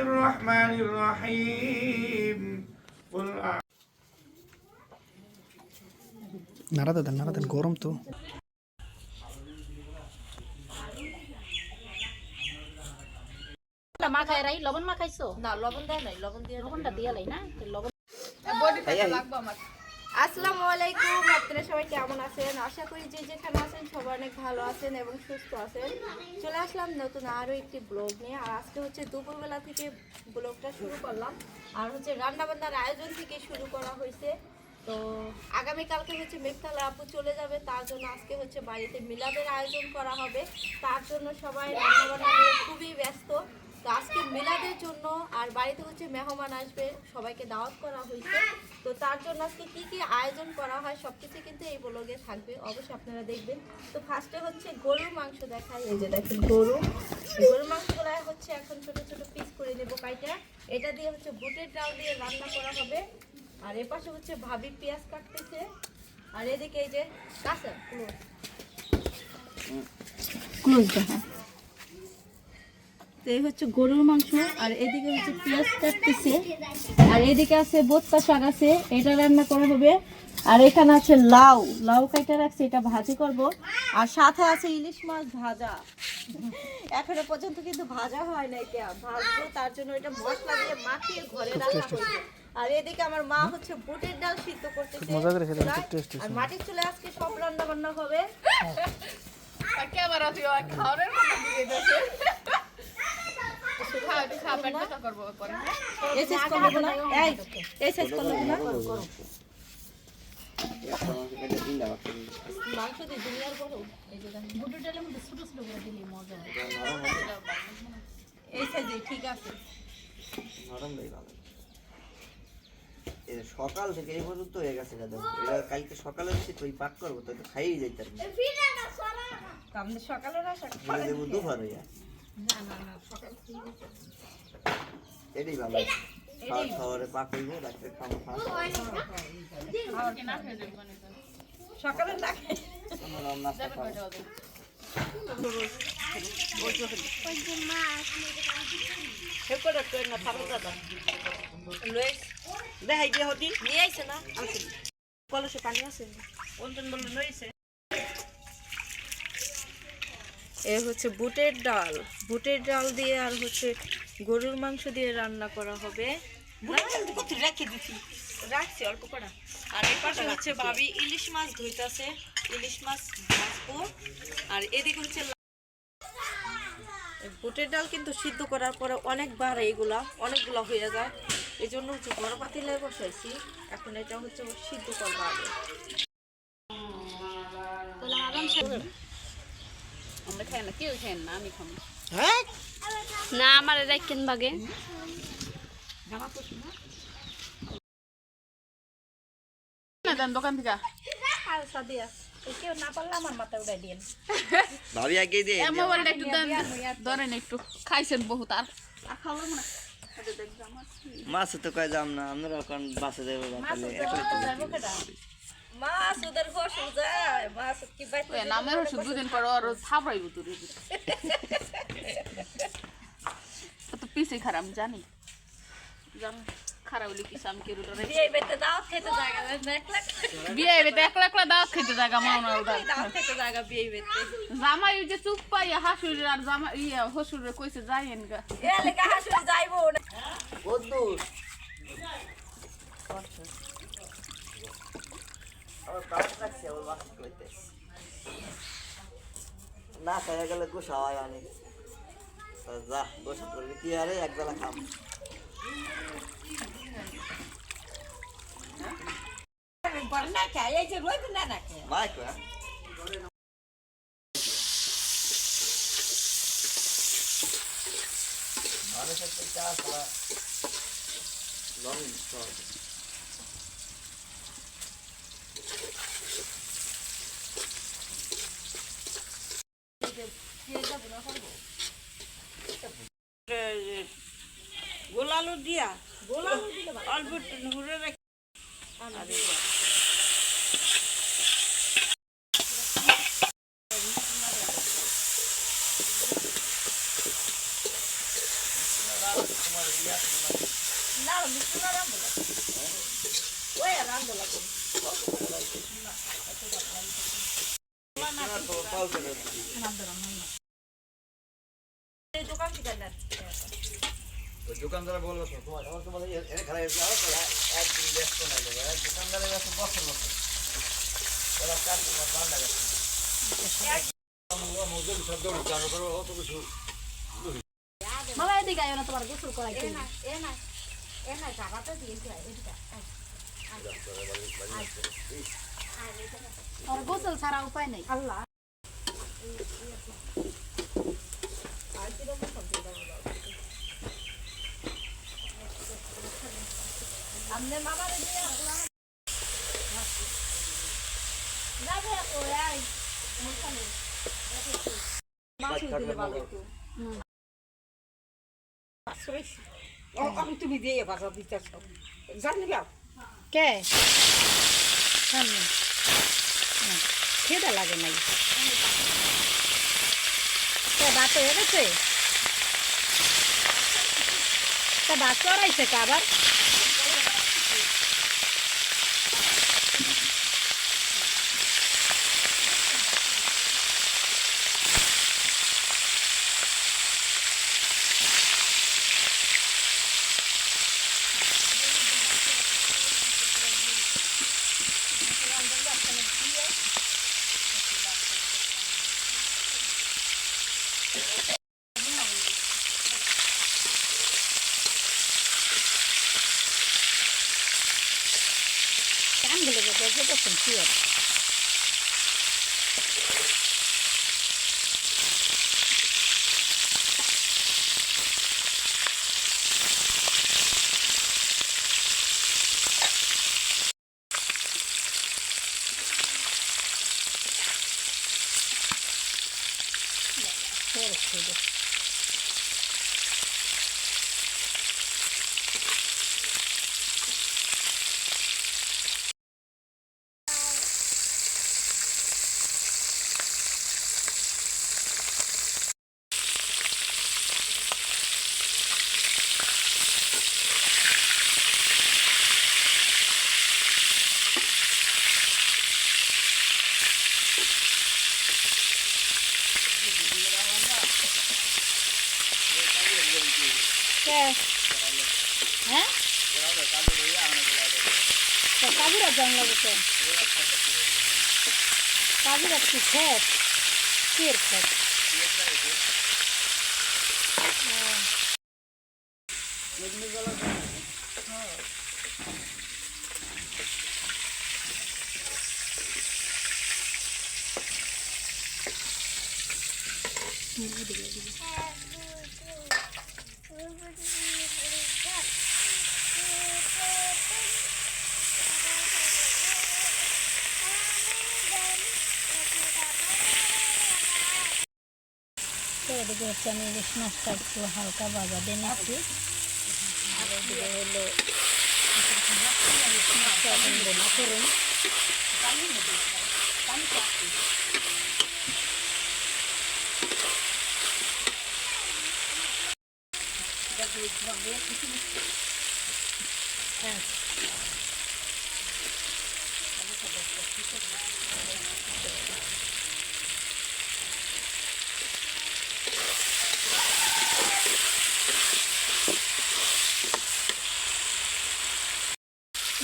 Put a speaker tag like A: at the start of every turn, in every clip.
A: الرحمن الرحيم قل أعوذ
B: নাড়াতে দেন নাড়াতে দেন গরম তো
C: মাখায় রাই লবণ মাখাইছো
D: না লবণ দেয় নাই লবণ দিয়ে
C: লবণটা দিয়ে লাই না তো লবণ
D: আসসালামু আলাইকুম, আপনারা সবাই কেমন আছেন? আশা করি যে যেখানে আছেন সবাই অনেক ভালো আছেন এবং সুস্থ আছেন। চলে আসলাম নতুন আরও একটি ব্লগ নিয়ে। আর আজকে হচ্ছে দুপুরবেলা থেকে ব্লগটা শুরু করলাম। আর হচ্ছে রান্নাবান্নার আয়োজন থেকে শুরু করা হয়েছে। তো আগামীকালকে হচ্ছে মেঘতালা আপু চলে যাবে, তার জন্য আজকে হচ্ছে বাড়িতে মিলাদের আয়োজন করা হবে। তার জন্য সবাই রান্নাবান্না নিয়ে খুবই ব্যস্ত। তো আজকে মিলাদের জন্য আর বাড়িতে হচ্ছে মেহমান আসবে, সবাইকে দাওয়াত করা হয়েছে। তো তার জন্য আজকে কি কি আয়োজন করা হয় সব কিছু কিন্তু এই ব্লগে থাকবে, অবশ্যই আপনারা দেখবেন। তো ফার্স্টে হচ্ছে গরুর মাংস দেখায় এই যে দেখেন গরু। গরুর মাংসগুলো হচ্ছে এখন ছোট ছোট পিস করে নেব কাইটা এটা দিয়ে হচ্ছে বুটের ডাল দিয়ে রান্না করা হবে। আর এ পাশে হচ্ছে ভাবি পেঁয়াজ কাটতেছে। আর এদিকে এই যে কাঁচা ক্লোজ ক্লোজ দেখা তো এই হচ্ছে গরুর মাংস আর এদিকে হচ্ছে পেঁয়াজ কাটতেছে। আর এদিকে আছে বোত্তা শাক আছে এটা রান্না করা হবে। আর এখানে আছে লাউ লাউ কাইটা রাখছে এটা ভাজি করব। আর সাথে আছে ইলিশ মাছ ভাজা। এখনও পর্যন্ত কিন্তু ভাজা হয় না এটা ভাজবো তার জন্য এটা মশলা দিয়ে মাখিয়ে ঘরে রাখা হয়েছে আর এদিকে আমার মা হচ্ছে বুটের ডাল সিদ্ধ করতেছে
B: মজা করে খেতে
D: চুলায়। আর মাটির চলে আজকে সব রান্না বান্না হবে করব না মাংস দিয়ে
E: সকাল থেকে এই পর্যন্ত হয়ে গেছে দাদা কালকে সকালে এসে তুই পাক করব তো খাইয়ে যাই তার
D: আপনি সকালে না
E: দুবার হইয়া এটাই ভালো। খাওয়ার খাওয়ারে পাক হইব রাত্রে খাওয়া খাওয়া
D: সকালে
E: নাস্তা
D: দেখাই দিয়ে হতি নিয়ে আইছে না? আছে কলসে পানি আছে? অন্তন বলল নইছে এ হচ্ছে বুটের ডাল। বুটের ডাল দিয়ে আর হচ্ছে গরুর মাংস দিয়ে রান্না করা হবে। রাখছি অল্প করা। আর এই পাশে হচ্ছে ভাবি ইলিশ মাছ ধুইতাছে। ইলিশ মাছ ভাজবো। আর এদিকে হচ্ছে বুটের ডাল কিন্তু সিদ্ধ করার পরে অনেকবার এইগুলা অনেকগুলা হয়ে যায়। এই জন্য হচ্ছে বড় পাতিলায় বসাইছি। এখন এটা হচ্ছে সিদ্ধ করব আগে।
C: আমরা খাই না কেউ খাই না আমি খাব
F: না আমার
C: না দোকান থেকে
D: আর সাদিয়া এই কেউ না পারলে আমার মাথায় উড়াই দিন
E: ভাবি আগে দিয়ে
C: মোবাইলটা একটু ধরেন একটু খাইছেন বহুত আর আর খাওয়ার
E: মাছ তো কয় যাম না আমরা এখন বাসে যাব
D: মাছ ওদের ফসল যায় মাছ কি বাইতে
C: নামের ওষুধ দুদিন পর আর থাপড়াইব তোর তো পিছে খারাপ জানি। জান খারাপ হলে কি আমি কেউ
D: বিয়ে বেতে দাও খেতে জায়গা
C: বিয়ে এবে একলা একলা দাওয়াত খেতে জায়গা মাওনা ওটা
D: দাও খেতে জায়গা বিয়ে বেতে
C: জামাই যে চুপ পাইয়া হাসুর আর জামা ইয়া হসুরে কইছে যাইয়েন গা।
D: এ লেখা হাসুরে যাইবো। না
E: আমার প্রাণ লাগছে আমার মাছ কইতে না খাইয়া গেলে গোসা হয় তা যা গোসা করবি কি আরে একবেলা খাম
D: বর্ণা খায় এই যে রোজ না না খায়
E: মাই কয়া মানুষের চা ছাড়া লং সহজ
D: গোলালু দিয়া গোলালু দিলে অল্প নুরে রাখি এই দোকান থেকে নেন
A: দোকানদার বলব
E: তোমার তোমাদের এনে একদিন ব্যস্ত নাই দোকানদারের কাছে বছর বছর। ওরা কাস্টমার বান্ধা গেছে
A: মজুর সব দৌড় জানো করো অত কিছু
G: মামা এদিকে আয় না তোমার গোসল করাই
D: এ না এ না এ না জায়গাটা এদিকে
G: আর গোসল ছাড়া উপায় নেই।
D: আল্লাহ আমনে মামারে নিয়ে আসলাম যাবে ওই আই মুখানে মাছ দিলে ভালো
H: তুমি দিয়ে বাজা দিতেছ জানি
G: কে? খেতে লাগে নাই। ভাত হয়ে গেছে তা ভাত চড়াইছে কে আবার? কানগুলো বেঁচে করছেন কি আর Sure, sure. কে হ্যাঁ তো কাজুরা জানলা বসে কাজুরা কি খেত কির খেত তো এদিকে হচ্ছে আমি ইলিশ মাছটা একটু হালকা বাজাতে নিচ্ছি। আর এদিকে হলো করুন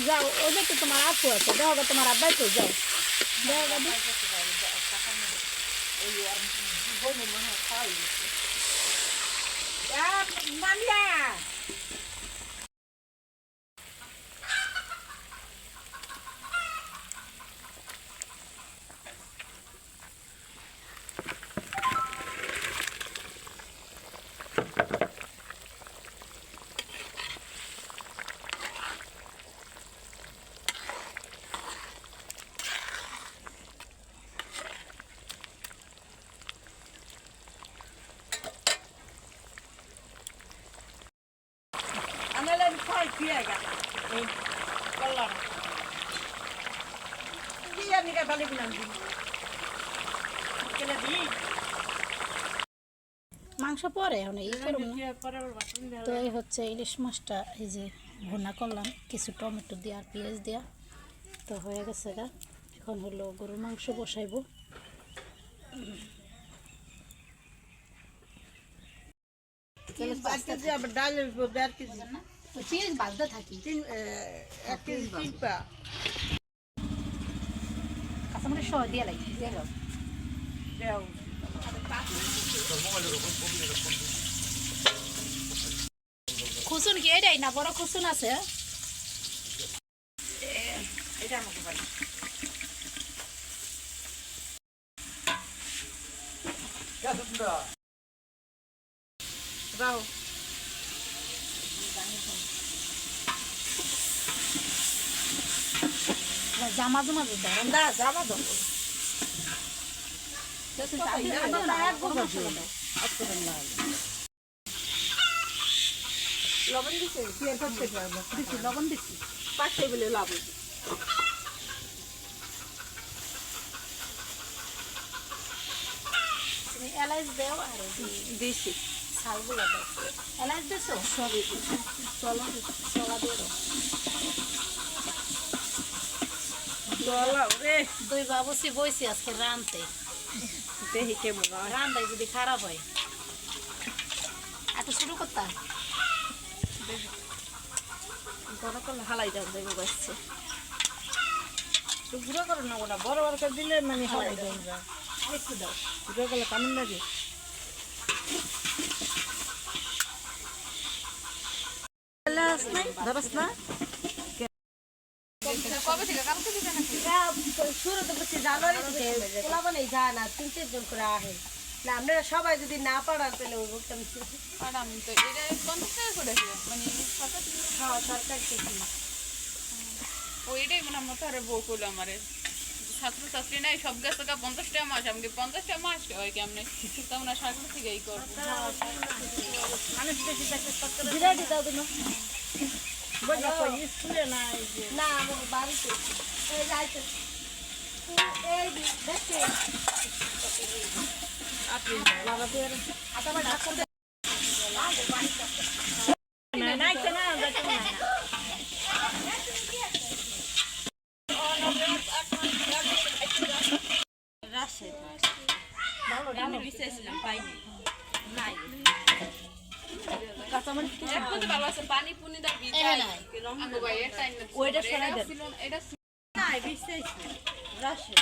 G: যাও ওদের তো তোমার আপু আছে যাও গা তোমার আব্বাই তো যাও যাও গাদি
H: মানিয়া ফিরে গেল এই কল্যাণ দিয়ে ভালো কিনা দিই কেলে দিই
G: মাংস পরে এখন এই করব তো এই হচ্ছে ইলিশ মাছটা এই যে ভুনা করলাম। কিছু টমেটো দিয়ে আর পেঁয়াজ দিয়া। তো হয়ে গেছে গা। এখন হলো গরুর মাংস বসাইবো।
H: চার কেজি আবার ডালের উপর দেড় কেজি
G: তো পেঁয়াজ বাজতে থাকি।
H: তিন এক কেজি তিন পা
G: কাঁচামরিচ সহ দিয়ে লাগি দিয়ে দেও। খুসুন কি এটাই না বড় খুসুন আছে?
H: এটা আমাকে পারি রাও
G: জামা জমা দাও
H: না জামা দাও লবণ পেঁয়াজ
G: লবণ দিছি।
H: পাঁচ টেবিলে লবণ
G: তুমি এলাচ দেও আর
H: দিছি।
G: শালগুলো দাও। এলাচ দিছো? সবই চলো চলা দিয়ে
H: রে
G: দুই বাবুসি বইছি আজকে রানতে।
H: দেখি কেমন
G: রান্দাই যদি খারাপ হয়। এত শুরু করতাম
H: বড় করলে হালাই দাও দেখব বাচ্চা গুঁড়ো করো না ওটা বড় বড় করে দিলে মানে হালাই দাও
G: একটু দাও।
H: গুঁড়ো করলে কেমন লাগে? ধরস না?
C: কবে থেকে? কালকে থেকে নাকি
I: শুরু তো বলছি জানুয়ারি থেকে পোলাপানে যায় না তিন চারজন করে আহে। না আপনারা সবাই যদি না পারান তাহলে ওই
C: তো এটা পঞ্চাশ টাকা করে মানে সরকার থেকে?
I: সরকার থেকে।
C: ও এটাই মনে আমার তারে বউ করল আমারে। ছাত্র ছাত্রী নাই সব গেছে টাকা পঞ্চাশ টাকা মাস আমাকে পঞ্চাশ টাকা মাস হয় কি কেমনে তেমন সরকার থেকে এই করব।
H: না
I: বাড়িতে। এই যাইতে। এই দেখছে
H: না নাই। ওইটা সরাই দেন।
C: এটা ছিল
H: নাই বিছাইছি রাশে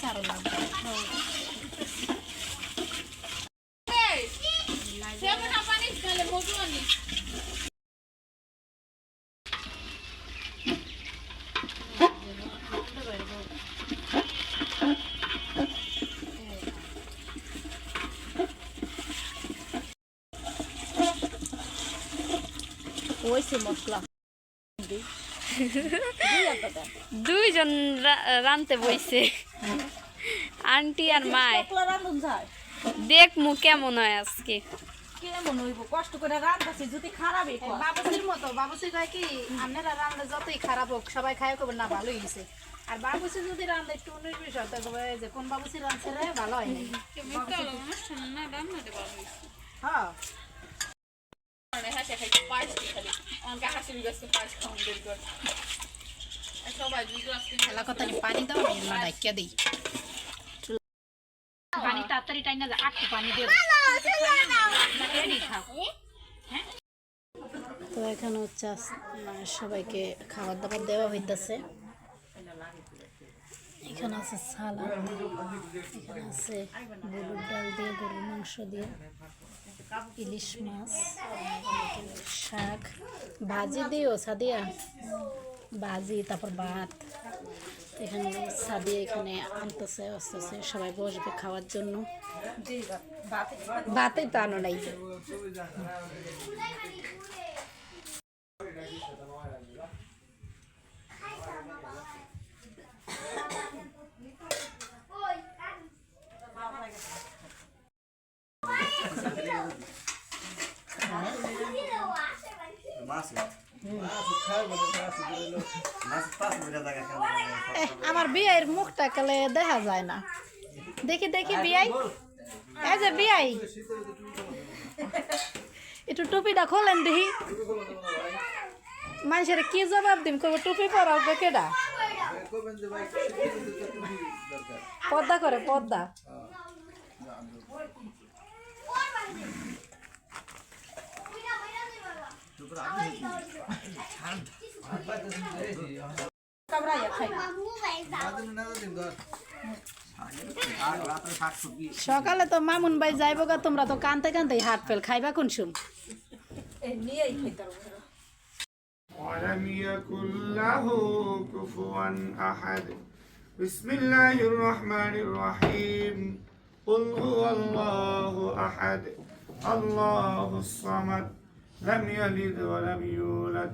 G: সারো লাগবে
C: এই, সেবন না পানি খেলে মজু আনি
H: ওইছে মশলা।
F: দুইজন রানতে বইছে। আন্টি আর মায় দেখ মু কেমন হয় আজকে।
H: কেমন হইব? কষ্ট করে রান্ধছি যদি খারাপই
G: বাবুসির মতো বাবুসি কয় কি আপনারা রান্না যতই খারাপ হোক সবাই খায় না ভালোই হয়েছে আর বাবুসি যদি রান্না একটু হয় তো যে কোন বাবুসি রাঁধছে রে ভালো হয়
H: হ্যাঁ।
C: মানে হাসি খাইতে পাঁচ খালি।
G: কথা পানি দাও ডাকিয়া দিই। পানি তাড়াতাড়ি টাইম না আটটু পানি দিয়ে তো এখানে হচ্ছে মানে সবাইকে খাবার দাবার দেওয়া হইতেছে। এখানে আছে সালাদ, এখানে আছে গরুর ডাল দিয়ে, গরুর মাংস দিয়ে, ইলিশ মাছ, শাক, ভাজি দিও সাদিয়া। ভাজি, তারপর ভাত। এখানে সাদিয়ে এখানে আনতেছে আসতেছে সবাই বসবে খাওয়ার জন্য বাতে তো আনো নাই Máximo. আমার বিয়ের মুখটা কালে দেখা যায় না। দেখি দেখি, বিয়াই। এই যে বিয়াই। একটু টুপিটা খোলেন দেখি। মানুষের কি জবাব দিম? কবে টুপি পরাও তো কেডা? পদ্মা করে, পদ্মা। সকালে তো মামুন ভাই যাইব গা তোমরা তো কানতে কানতে হাট ফেল খাইবা কোন শুন
J: ولم يكن له كفوا أحد بسم الله الرحمن الرحيم قل هو الله أحد الله الصمد لم يلد ولم يولد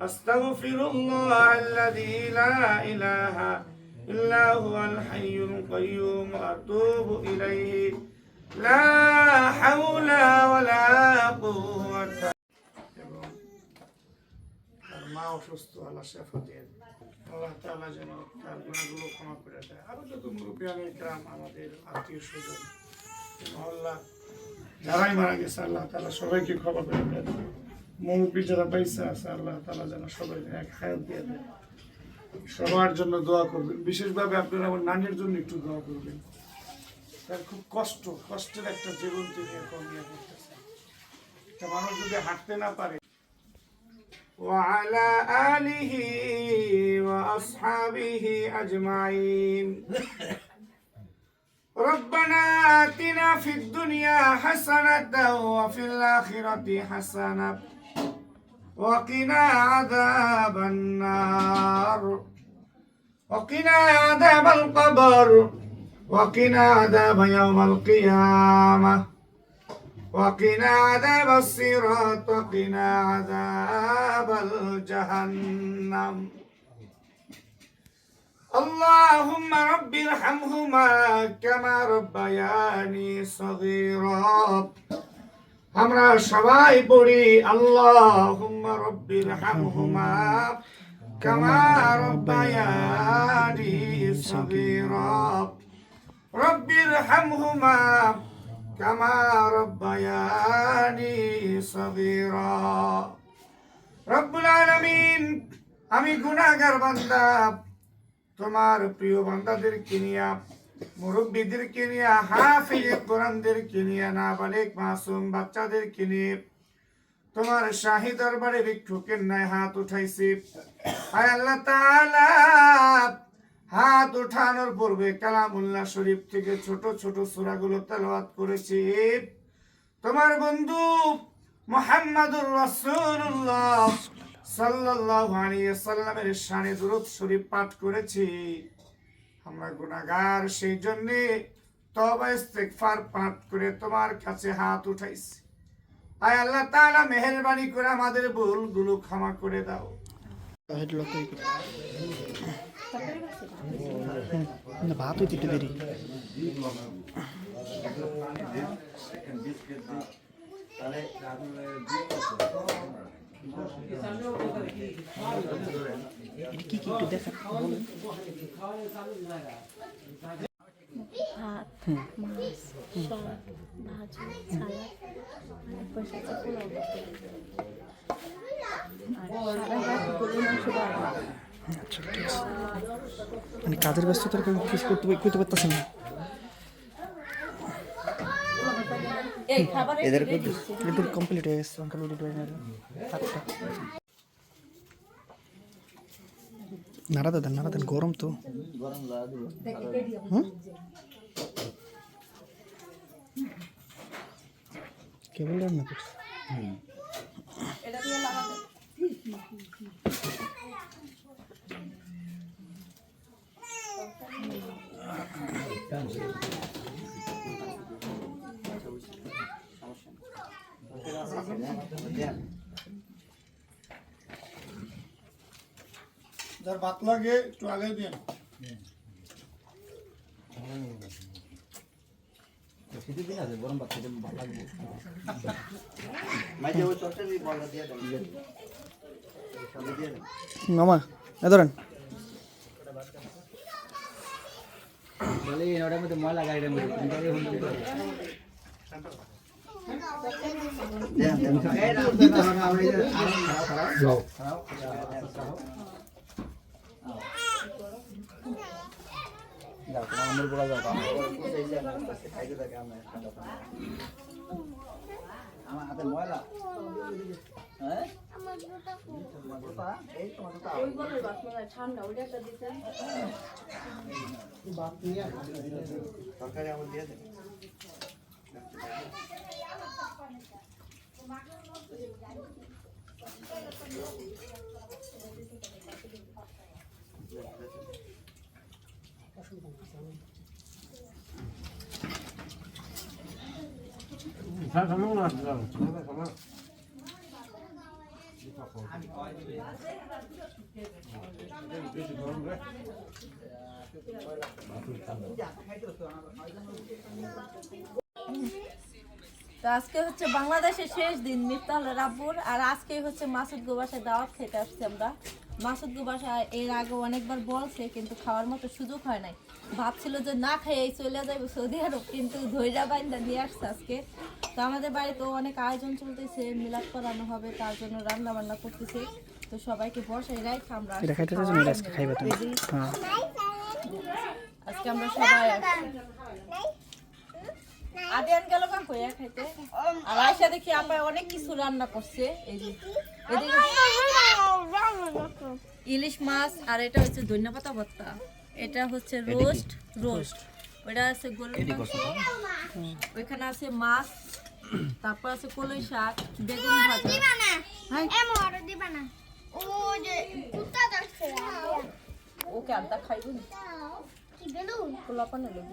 J: أستغفر الله الذي لا إله إلا هو الحي القيوم أتوب إليه لا حول ولا قوة এবং তার মা অসুস্থ আল্লাহ শেফা দিয়ে আল্লাহ তাআলা যেন তার গুণাগুলো ক্ষমা করে দেয় আরো যত মুরব্বিয়ানে গ্রাম আমাদের আত্মীয় স্বজন মহল্লা যারাই মারা গেছে আল্লাহ তাআলা সবাইকে ক্ষমা করে দেয় মুরব্বী যারা পয়সা আছে আল্লাহ তাআলা যেন সবাই এক হায়াত দিয়ে দেয় সবার জন্য দোয়া করবেন বিশেষভাবে আপনারা আমার নানির জন্য একটু দোয়া করবেন তার খুব কষ্ট কষ্টের একটা জীবন তিনি এখন নিয়ে করতেছেন একটা মানুষ যদি হাঁটতে না পারে وعلى آله وأصحابه أجمعين ربنا آتنا في الدنيا حسنة وفي الآخرة حسنة وقنا عذاب النار وقنا عذاب القبر وقنا عذاب يوم القيامة وقنا عذاب الصراط وقنا عذاب الجهنم اللهم رب ارحمهما كما ربياني صغيرا আমরা সবাই পড়ি, আল্লাহুম্মা রব্বির হামহুমা রব্বির হামহুমা কামা রব্বুল আমি গুনাহগার বান্দা। তোমার প্রিয় বান্দাদেরকে নিয়ে মুরব্বীদেরকে নিয়ে, হাফিজ কোরআনদেরকে নিয়ে, নাবালিক মাসুম বাচ্চাদেরকে নিয়ে তোমার শাহী দরবারে ভিক্ষুকের ন্যায় হাত উঠাইছি। আয় আল্লাহ তাআলা, হাত উঠানোর পূর্বে কালামুল্লাহ শরীফ থেকে ছোট ছোট সূরাগুলো তেলাওয়াত করেছি। তোমার বন্ধু মুহাম্মাদুর রাসূলুল্লাহ সাল্লাল্লাহু সাল্লামের শানে দুরূদ শরীফ পাঠ করেছি। আমরা গুনাহগার সেই জন্য ইস্তেগফার পাঠ করে তোমার কাছে হাত উঠাইছি। আয় আল্লাহ তাআলা মেহেরবানি করে আমাদের ভুলগুলো ক্ষমা করে দাও।
B: হেড লক না ভাত হইতে একটু দেরি। এটা একটু
G: সালাদ আর
B: মানে কাজের ব্যস্ততার কারণে কিছু করতে করতে পারতেছেন না
I: এই খাবার
E: এদের
B: এদের কমপ্লিট হয়ে গেছে অঙ্কাল উড়ি ডয়ে নিল সাতটা নাড়াতে দেন নাড়াতে দেন গরম তো
E: গরম লাগা দিল
B: কেবল রান্না করছে
J: যার ভাত লাগে একটু আগে দিন
E: মাঝে ওই দিয়ে দেন সঙ্গে দিয়ে দেন
B: মামা এ ধরেন
E: দেন দেন এই না দিতে হবে না আমরা এই যে খারাপ খারাপ যাও তোমার আমার ঠান্ডা ঠান্ডা হাতে ময়লা হ্যাঁ।
D: ঠান্ডা
E: আমার দিয়ে দেন
D: তো আজকে হচ্ছে বাংলাদেশের শেষ দিন মিফতাল রাব্বুর আর আজকে হচ্ছে মাসুদ গোবাসায় দাওয়াত খেতে আসছি আমরা। মাসুদ বাসা এর আগে অনেকবার বলছে কিন্তু খাওয়ার মতো সুযোগ হয় নাই। ভাবছিল যে না খেয়ে চলে যাবে সৌদি আরব কিন্তু ধৈর্যা বাইন্দা নিয়ে আসছে আজকে। তো আমাদের বাড়িতেও অনেক আয়োজন চলতেছে মিলাদ করানো হবে তার জন্য রান্না বান্না করতেছে। তো সবাইকে বসাই রাখ আমরা
B: আজকে হ্যাঁ।
D: আজকে আমরা সবাই। আদিয়ান গেল কইয়া খাইতে। আর আয়সা দেখি আমরা অনেক কিছু রান্না করছে এই যে। ইলিশ মাছ আর এটা হচ্ছে ধন্যপাতা ভর্তা। এটা হচ্ছে রোস্ট রোস্ট। ওটা আছে মাংস। ওইখানে আছে মাছ তারপর আছে কলই শাক বেগুন ভাজা। ওকে আড্ডা খাইব পোলাপানে লোক